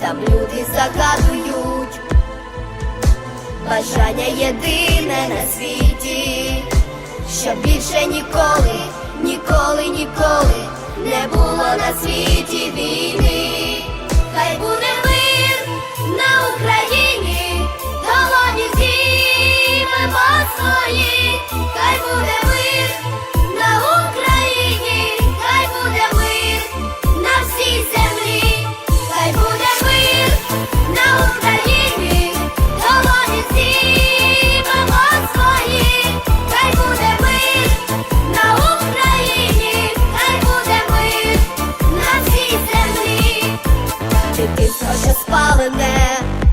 там люди загадують. Бажання єдине на світі, щоб більше ніколи, ніколи, ніколи не було на світі війни. falling there.